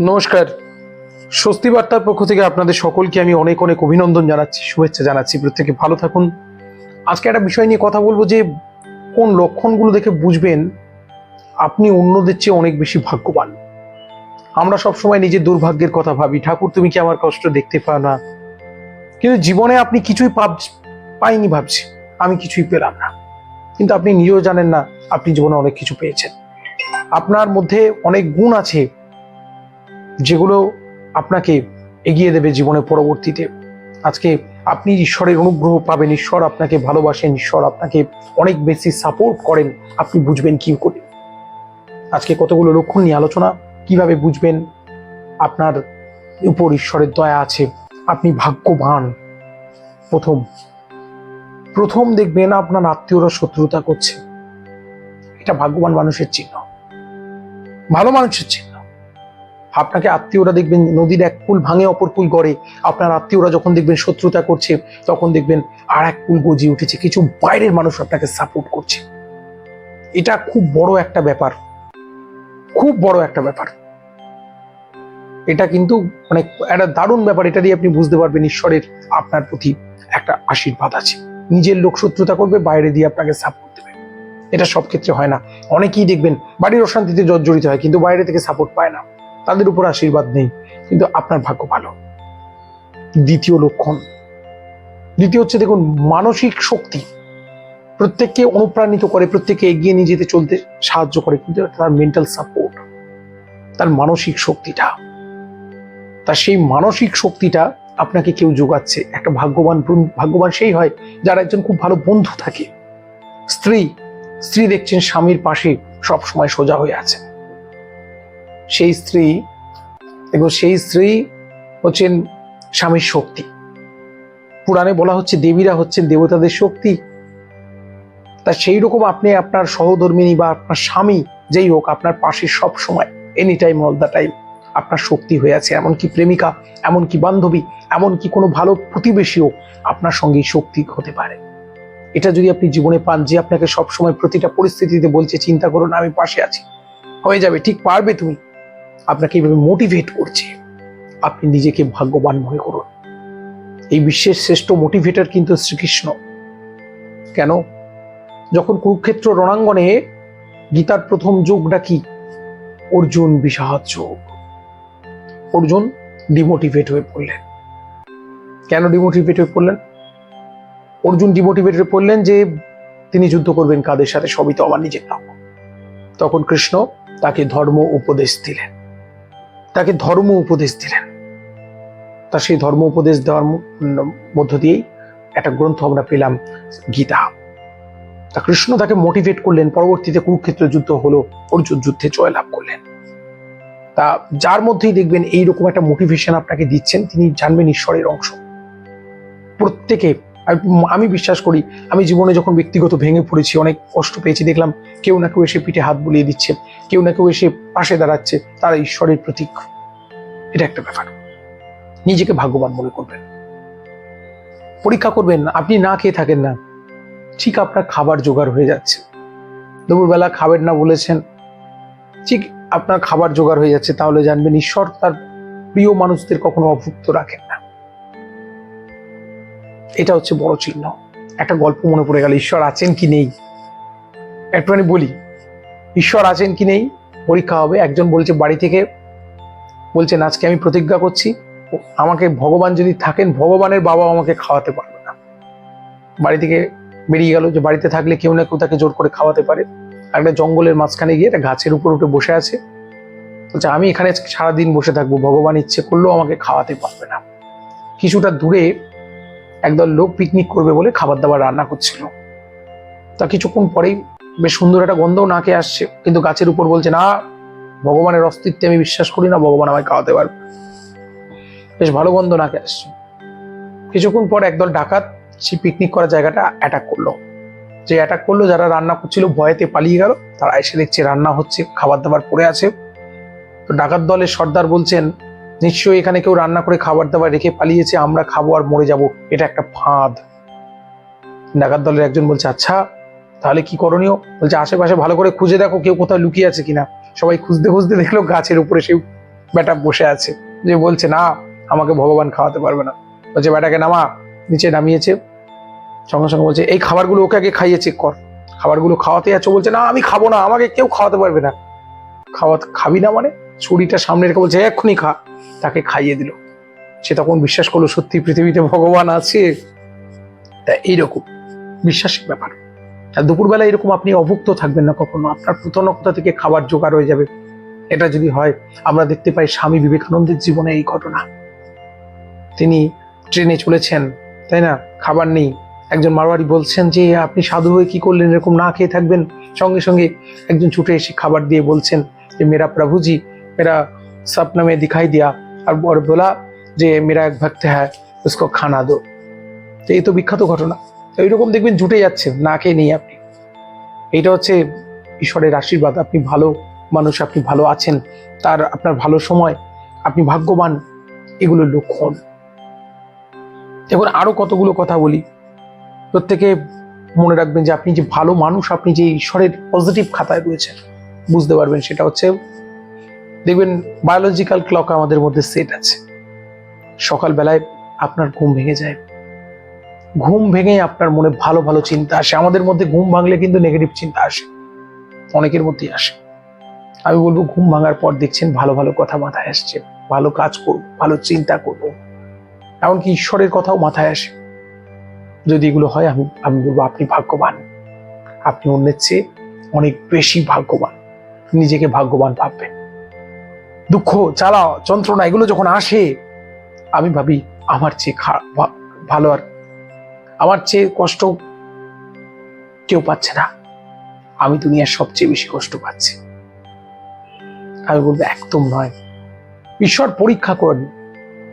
নমস্কার। স্বস্তি বার্তার পক্ষ থেকে আপনাদের সকলকে আমি অনেক অনেক অভিনন্দন জানাচ্ছি, শুভেচ্ছা জানাচ্ছি। প্রত্যেকে ভালো থাকুন। আজকে একটা বিষয় নিয়ে কথা বলব যে, কোন লক্ষণগুলো দেখে বুঝবেন আপনি অন্যদের চেয়ে অনেক বেশি ভাগ্যবান। আমরা সবসময় নিজের দুর্ভাগ্যের কথা ভাবি। ঠাকুর, তুমি কি আমার কষ্ট দেখতে পাও না? কিন্তু জীবনে আপনি কিছুই পাব, পাইনি ভাবছি। আমি কিছুই পেলাম না। কিন্তু আপনি নিজেও জানেন না, আপনি জীবনে অনেক কিছু পেয়েছেন। আপনার মধ্যে অনেক গুণ আছে। যেগুলো আপনাকে এগিয়ে দেবে জীবনে পরবর্তীতে। আজকে আপনি ঈশ্বরের অনুগ্রহ পাবেন, ঈশ্বর আপনাকে ভালোবাসেন, ঈশ্বর আপনাকে অনেক বেশি সাপোর্ট করেন, আপনি বুঝবেন কি করে। আজকে কতগুলো লক্ষণ নিয়ে আলোচনা, কীভাবে বুঝবেন আপনার উপর ঈশ্বরের দয়া আছে, আপনি ভাগ্যবান। প্রথম প্রথম দেখবেন আপনার আত্মীয়রা শত্রুতা করছে। এটা ভাগ্যবান মানুষের চিহ্ন। ভালো মানুষের চিহ্ন। আপনাকে আত্মীয়রা দেখবেন নদীর এক কুল ভাঙে, অপর কুল গড়ে। আপনার আত্মীয়রা যখন দেখবেন শত্রুতা করছে, তখন দেখবেন আর এক কুল গজিয়ে উঠেছে। কিছু বাইরের মানুষ আপনাকে সাপোর্ট করছে। এটা খুব বড় একটা ব্যাপার। খুব বড় একটা ব্যাপার। এটা কিন্তু মানে একটা দারুণ ব্যাপার। এটা দিয়ে আপনি বুঝতে পারবেন ঈশ্বরের আপনার প্রতি একটা আশীর্বাদ আছে। নিজের লোক শত্রুতা করবে, বাইরে দিয়ে আপনাকে সাপোর্ট দেবে। এটা সব ক্ষেত্রে হয় না। অনেকেই দেখবেন বাড়ির অশান্তিতে জর্জরিত হয়, কিন্তু বাইরে থেকে সাপোর্ট পায় না। তাদের উপর আশীর্বাদ নেই, কিন্তু আপনার ভাগ্য ভালো। দ্বিতীয় লক্ষণ। দ্বিতীয় হচ্ছে দেখুন, মানসিক শক্তি। প্রত্যেককে অনুপ্রাণিত করে, প্রত্যেককে এগিয়ে নিয়ে যেতে চলতে সাহায্য করে, কিন্তু তার মেন্টাল সাপোর্ট তার মানসিক শক্তিটা। তার সেই মানসিক শক্তিটা আপনাকে কেউ যোগাচ্ছে। একটা ভাগ্যবান ভাগ্যবান সেই হয় যার একজন খুব ভালো বন্ধু থাকে। স্ত্রী স্ত্রী দেখছেন স্বামীর পাশে সব সময় সোজা হয়ে আছে। সেই স্ত্রী এবং সেই স্ত্রী হচ্ছেন স্বামীর শক্তি। পুরাণে বলা হচ্ছে দেবীরা হচ্ছেন দেবতাদের শক্তি। তা সেই রকম আপনি আপনার সহধর্মিনী বা আপনার স্বামী যেই হোক, আপনার পাশে সব সময় any time all the time আপনার শক্তি হয়ে আছে। এমনকি প্রেমিকা এমনকি বান্ধবী এমনকি কোনো ভালো প্রতিবেশীও আপনার সঙ্গে শক্তি হতে পারে। এটা যদি আপনি জীবনে পান, যে আপনাকে সবসময় প্রতিটা পরিস্থিতিতে বলছে, চিন্তা করুন আমি পাশে আছি। হয়ে যাবে, ঠিক পারবে তুমি। আপনাকে এইভাবে মোটিভেট করছে, আপনি নিজেকে ভাগ্যবান মনে করুন। এই বিশ্বের শ্রেষ্ঠ মোটিভেটর কিন্তু শ্রীকৃষ্ণ। কেন? যখন কুরুক্ষেত্র রণাঙ্গনে গীতার প্রথম যোগটা কি অর্জুন বিষাদ যোগ। অর্জুন ডিমোটিভেট হয়ে পড়লেন। কেন ডিমোটিভেট হয়ে পড়লেন? অর্জুন ডিমোটিভেট হয়ে পড়লেন যে তিনি যুদ্ধ করবেন কাদের সাথে, সবই তো আমার নিজের নাম। তখন কৃষ্ণ তাকে ধর্ম উপদেশ দিলেন। তাকে ধর্ম উপদেশ দিলেন। তা সেই ধর্ম উপদেশ দেওয়ার মধ্য দিয়েই একটা গ্রন্থ আমরা পেলাম, গীতা। তা কৃষ্ণ তাকে মোটিভেট করলেন, পরবর্তীতে কুরুক্ষেত্র যুদ্ধ হলো, অর্জুন যুদ্ধে জয়লাভ করলেন। তা যার মধ্যেই দেখবেন এইরকম একটা মোটিভেশন আপনাকে দিচ্ছেন, তিনি জানবেন ঈশ্বরের অংশ। প্রত্যেকে আমি- বিশ্বাস করি, আমি জীবনে যখন ব্যক্তিগত ভেঙে পড়েছি, অনেক কষ্ট পেয়েছি, দেখলাম কেউ না কেউ এসে পিঠে হাত বুলিয়ে দিচ্ছে, কেউ না কেউ এসে পাশে দাঁড়াচ্ছে, তারা ঈশ্বরের প্রতীক। এটা একটা ব্যাপার। নিজেকে ভাগ্যবান মনে করবেন। পরীক্ষা করবেন আপনি না খেয়ে থাকেন না। ঠিক আপনার খাবার জোগাড় হয়ে যাচ্ছে। দুপুরবেলা খাবেন না বলেছেন, ঠিক আপনার খাবার জোগাড় হয়ে যাচ্ছে, তাহলে জানবেন ঈশ্বর তার প্রিয় মানুষদের কখনো অভুক্ত রাখেন না। এটা হচ্ছে বড় চিহ্ন। একটা গল্প মনে পড়ে গেল, ঈশ্বর আছেন কি নেই? একটুখানি বলি, ঈশ্বর আছেন কি নেই? পরীক্ষা হবে, একজন বলছে বাড়ি থেকে, বলছেন, আজকে আমি প্রতিজ্ঞা করছি, আমাকে ভগবান যদি থাকেন, ভগবানের বাবা আমাকে খাওয়াতে পারবে না। বাড়ি থেকে বেরিয়ে গেল যে বাড়িতে থাকলে কেউ না কেউ তাকে জোর করে খাওয়াতে পারে। একটা জঙ্গলের মাঝখানে গিয়ে একটা গাছের উপর উঠে বসে আছে। বলছে, আমি এখানে সারাদিন বসে থাকব, ভগবান ইচ্ছে করলেও আমাকে খাওয়াতে পারবে না। কিছুটা দূরে একদল লোক পিকনিক করবে বলে খাবার দাবার রান্না করছিল। তা কিছুক্ষণ পরেই বেশ সুন্দর একটা গন্ধও নাকে আসছে। কিন্তু গাছের উপর বলছে, না, ভগবানের অস্তিত্বে আমি বিশ্বাস করি না, ভগবান আমায় খাওয়াতে পারবে। বেশ ভালো গন্ধ নাকে আসছে। কিছুক্ষণ পর একদল ডাকাত সেই পিকনিক করার জায়গাটা অ্যাটাক করল। যে অ্যাটাক করল, যারা রান্না করছিল, ভয়েতে পালিয়ে গেল। তারা এসে দেখছে রান্না হচ্ছে, খাবার দাবার পড়ে আছে। তো ডাকাত দলের সর্দার বলছেন নিশ্চয়ই এখানে কেউ রান্না করে খাবার দাবার রেখে পালিয়েছে, আমরা খাব আর মরে যাব। এটা একটা ফাঁদ। ডাকাত দলের একজন বলছে আচ্ছা তাহলে কি করণীয়? বলছে, আশেপাশে ভালো করে খুঁজে দেখো কেউ কোথাও লুকিয়ে আছে কিনা। সবাই খুঁজতে খুঁজতে দেখল গাছের উপরে সেই বেটা বসে আছে। যে বলছে, না, আমাকে ভগবান খাওয়াতে পারবে না। বলছে বেটাকে নামা। নিচে নামিয়েছে। সঙ্গে সঙ্গে বলছে, এই খাবারগুলো ওকে আগে খাইয়ে চেক কর। খাবারগুলো খাওয়াতে যাচ্ছে বলছে, না, আমি খাব না, আমাকে কেউ খাওয়াতে পারবে না। খাওয়া খাবি না মানে? ছুরিটা সামনে রেখে বলছে, এক্ষুনি খা। তাকে খাইয়ে দিল। সে তখন বিশ্বাস করল, সত্যি পৃথিবীতে ভগবান আছে? তা এইরকম বিশ্বাসের ব্যাপার। আর দুপুরবেলা এরকম আপনি অভুক্ত থাকবেন না কখনো। আপনার কোথা থেকে খাবার জোগাড় হয়ে যাবে। এটা যদি হয়, আমরা দেখতে পাই স্বামী বিবেকানন্দের জীবনে এই ঘটনা। তিনি ট্রেনে চলেছেন, তাই না? খাবার নেই। একজন মারোয়ারি বলছেন যে, আপনি সাধু হয়ে কি করলেন? এরকম না খেয়ে থাকবেন? সঙ্গে সঙ্গে একজন ছুটে এসে খাবার দিয়ে বলছেন যে, মেরা প্রভুজি মেরা सपना में दिखाई दिया और और बोला যে মেরা এক ভক্ত হ্যাঁ উসকো খানা দো তো এই তো বিখ্যাত ঘটনা তো এইরকম দেখবেন জুটে যাচ্ছে না খেয়ে নেই আপনি এইটা হচ্ছে ঈশ্বরের আশীর্বাদ আপনি ভালো মানুষ আপনি ভালো আছেন তার আপনার ভালো সময় আপনি ভাগ্যবান এগুলোর লক্ষণ এখন আরো কতগুলো কথা বলি প্রত্যেকে মনে রাখবেন যে আপনি যে ভালো মানুষ আপনি যে ঈশ্বরের পজিটিভ খাতায় রয়েছেন বুঝতে পারবেন সেটা হচ্ছে দেখবেন বায়োলজিক্যাল ক্লক আমাদের মধ্যে সেট আছে। সকালবেলায় আপনার ঘুম ভেঙে যায়। ঘুম ভেঙে আপনার মনে ভালো ভালো চিন্তা আসে। আমাদের মধ্যে ঘুম ভাঙলে কিন্তু নেগেটিভ চিন্তা আসে। অনেকের মধ্যেই আসে। আমি বলব, ঘুম ভাঙার পর দেখছেন ভালো ভালো কথা মাথায় আসছে। ভালো কাজ করব, ভালো চিন্তা করব। এমনকি ঈশ্বরের কথাও মাথায় আসে। যদি এগুলো হয়, আমি আমি বলব, আপনি ভাগ্যবান। আপনি অন্যের চেয়ে অনেক বেশি ভাগ্যবান। নিজেকে ভাগ্যবান ভাববেন। দুঃখ, জ্বালা, যন্ত্রণা, এগুলো যখন আসে, আমি ভাবি, আমার চেয়ে ভালো আর আমার চেয়ে কষ্ট কেউ পাচ্ছে না। আমি দুনিয়ার সবচেয়ে বেশি কষ্ট পাচ্ছি। আমি বলব, একদম নয়। ঈশ্বর পরীক্ষা করেন।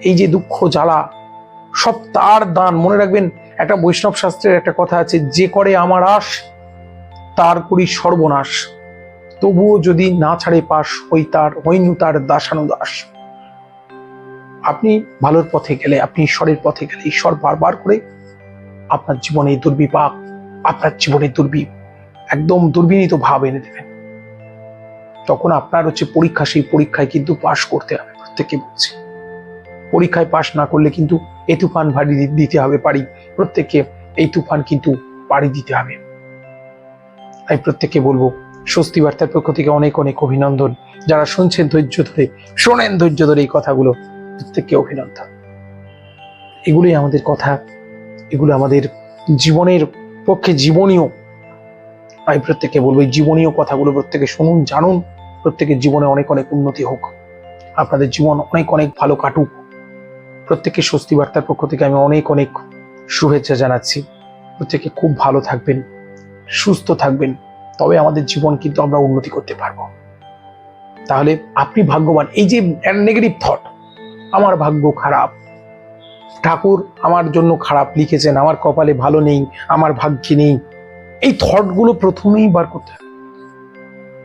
এই যে দুঃখ, জ্বালা, সব তার দান। মনে রাখবেন, একটা বৈষ্ণব শাস্ত্রের একটা কথা আছে, যে করে আমার আশ, তার করি সর্বনাশ। তবুও যদি না ছাড়ে পাশ হই তার, হইনু তার দাসানুদাস। আপনি ভালোর পথে গেলে, আপনি ঈশ্বরের পথে গেলে ঈশ্বর বারবার করে আপনার জীবনে দুর্বিপাক, আপনার জীবনে দুর্বি একদম দুর্বিনীত ভাব এনে দেবেন। তখন আপনার হচ্ছে পরীক্ষা, সেই পরীক্ষায় কিন্তু পাশ করতে হবে প্রত্যেকে বলছে। পরীক্ষায় পাশ না করলে কিন্তু এই তুফান ভারী দিতে হবে পারি। প্রত্যেককে এই তুফান কিন্তু পাড়ি দিতে হবে। আমি প্রত্যেককে বলব স্বস্তি বার্তার পক্ষ থেকে অনেক অনেক অভিনন্দন। যারা শুনছেন ধৈর্য ধরে, শোনেন ধৈর্য ধরে এই কথাগুলো, প্রত্যেককে অভিনন্দন। এগুলোই আমাদের কথা, এগুলো আমাদের জীবনের পক্ষে জীবনীয়। আমি প্রত্যেককে বলব, এই জীবনীয় কথাগুলো প্রত্যেকে শুনুন, জানুন, প্রত্যেকের জীবনে অনেক অনেক উন্নতি হোক। আপনাদের জীবন অনেক অনেক ভালো কাটুক। প্রত্যেকের স্বস্তি বার্তার পক্ষ থেকে আমি অনেক অনেক শুভেচ্ছা জানাচ্ছি। প্রত্যেকে খুব ভালো থাকবেন, সুস্থ থাকবেন। তবে আমাদের জীবন কিন্তু আমরা উন্নতি করতে পারব। তাহলে আপনি ভাগ্যবান। এই যে নেগেটিভ থট আমার ভাগ্য খারাপ। ঠাকুর আমার জন্য খারাপ লিখেছেন, আমার কপালে ভালো নেই, আমার ভাগ্যে নেই। এই থটগুলো প্রথমেই বার করতে হবে।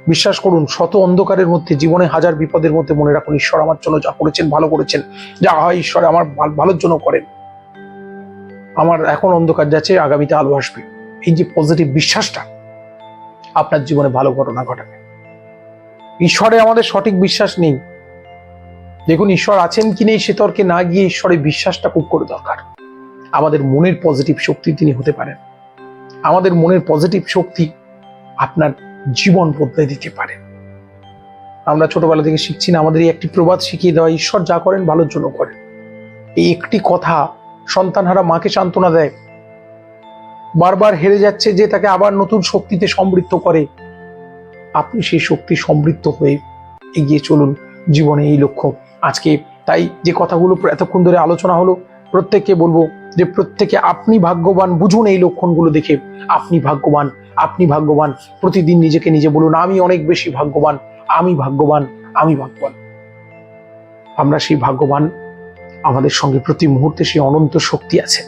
বিশ্বাস করুন, শত অন্ধকারের মধ্যে, জীবনে হাজার বিপদের মধ্যে মনে রাখুন, ঈশ্বর আমার জন্য যা করেছেন, ভালো করেছেন। যা হয় ঈশ্বর আমার ভাল- ভালোর জন্য করেন। আমার এখন অন্ধকার যাচ্ছে, আগামীতে আলো আসবে। এই যে পজিটিভ বিশ্বাসটা আপনার জীবনে ভালো ঘটনা ঘটাবে। ঈশ্বরে আমাদের সঠিক বিশ্বাস নেই। দেখুন, ঈশ্বর আছেন কি নেই সে তর্কে না গিয়ে ঈশ্বরের বিশ্বাসটা খুব করে দরকার। আমাদের মনের পজিটিভ শক্তি তিনি হতে পারেন। আমাদের মনের পজিটিভ শক্তি আপনার জীবন বদলে দিতে পারে। আমরা ছোটবেলা থেকে শিখছি না, আমাদের এই একটি প্রবাদ শিখিয়ে দেওয়া, ঈশ্বর যা করেন ভালোর জন্য করেন। এই একটি কথা সন্তানহারা মাকে সান্ত্বনা দেয়। বারবার হেরে যাচ্ছে যে তাকে আবার নতুন শক্তিতে সমৃদ্ধ করে। আপনি সেই শক্তি সমৃদ্ধ হয়ে এগিয়ে চলুন জীবনে এই লক্ষ্য। আজকে তাই যে কথাগুলো এতক্ষণ ধরে আলোচনা হলো, প্রত্যেককে বলব যে প্রত্যেকে আপনি ভাগ্যবান, বুঝুন এই লক্ষণগুলো দেখে। আপনি ভাগ্যবান আপনি ভাগ্যবান, প্রতিদিন নিজেকে নিজে বলুন, আমি অনেক বেশি ভাগ্যবান, আমি ভাগ্যবান আমি ভাগ্যবান। আমরা সেই ভাগ্যবান, আমাদের সঙ্গে প্রতি মুহূর্তে সেই অনন্ত শক্তি আছে,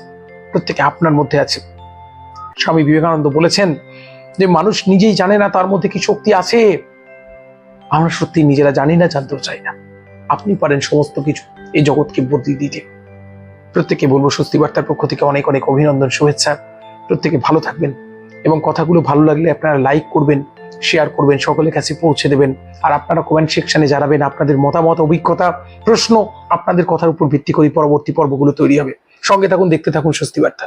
প্রত্যেকে আপনার মধ্যে আছে। স্বামী বিবেকানন্দ বলেছেন যে মানুষ নিজেই জানে না তার মধ্যে কি শক্তি আছে। আমরা সত্যি নিজেরা জানি না, জানতেও চাই না। আপনি পারেন সমস্ত কিছু এই জগৎকে বদলে দিতে। প্রত্যেকে বলব স্বস্তি বার্তার পক্ষ থেকে অনেক অনেক অভিনন্দন, শুভেচ্ছা। প্রত্যেকে ভালো থাকবেন এবং কথাগুলো ভালো লাগলে আপনারা লাইক করবেন, শেয়ার করবেন, সকলের কাছে পৌঁছে দেবেন। আর আপনারা কমেন্ট সেকশনে জানাবেন আপনাদের মতামত, অভিজ্ঞতা, প্রশ্ন। আপনাদের কথার উপর ভিত্তি করে পরবর্তী পর্বগুলো তৈরি হবে। সঙ্গে থাকুন, দেখতে থাকুন স্বস্তি বার্তা